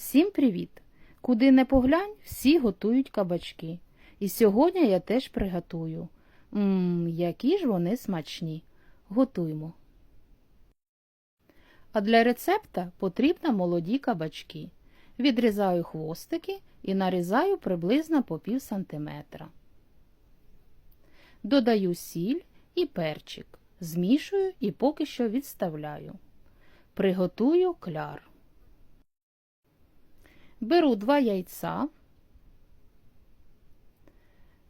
Всім привіт! Куди не поглянь, всі готують кабачки. І сьогодні я теж приготую. Ммм, які ж вони смачні. Готуємо. А для рецепта потрібно молоді кабачки. Відрізаю хвостики і нарізаю приблизно по пів сантиметра. Додаю сіль і перчик. Змішую і поки що відставляю. Приготую кляр. Беру два яйця,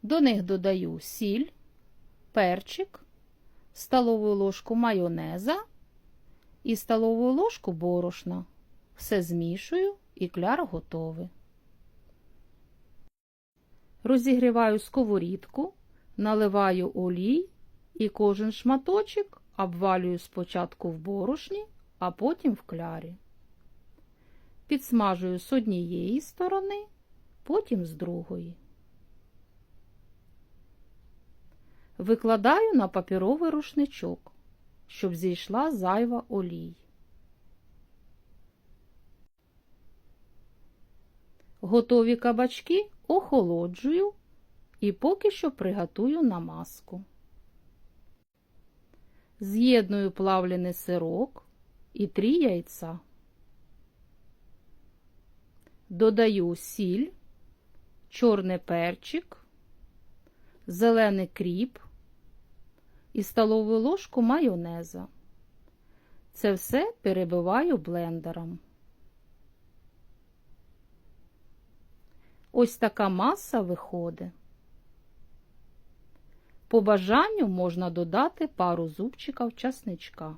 до них додаю сіль, перчик, столову ложку майонеза і столову ложку борошна. Все змішую і кляр готовий. Розігріваю сковорідку, наливаю олій і кожен шматочок обвалюю спочатку в борошні, а потім в клярі. Підсмажую з однієї сторони, потім з другої. Викладаю на папіровий рушничок, щоб зійшла зайва олій. Готові кабачки охолоджую і поки що приготую намазку. З'єдную плавлений сирок і три яйця. Додаю сіль, чорний перчик, зелений кріп і столову ложку майонеза. Це все перебиваю блендером. Ось така маса виходить. По бажанню можна додати пару зубчиків часничка.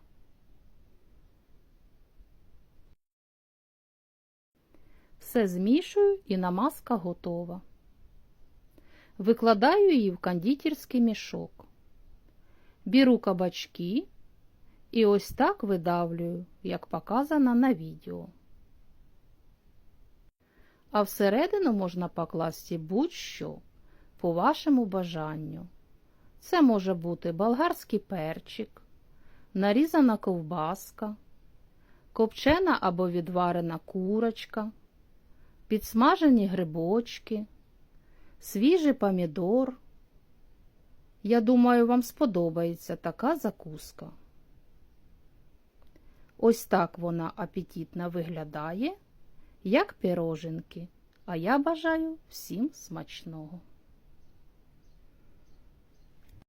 Все змішую і намазка готова. Викладаю її в кондитерський мішок. Беру кабачки і ось так видавлюю, як показано на відео. А всередину можна покласти будь-що по вашому бажанню. Це може бути болгарський перчик, нарізана ковбаска, копчена або відварена курочка, підсмажені грибочки, свіжий помідор. Я думаю, вам сподобається така закуска. Ось так вона апетитно виглядає, як піроженки, а я бажаю всім смачного.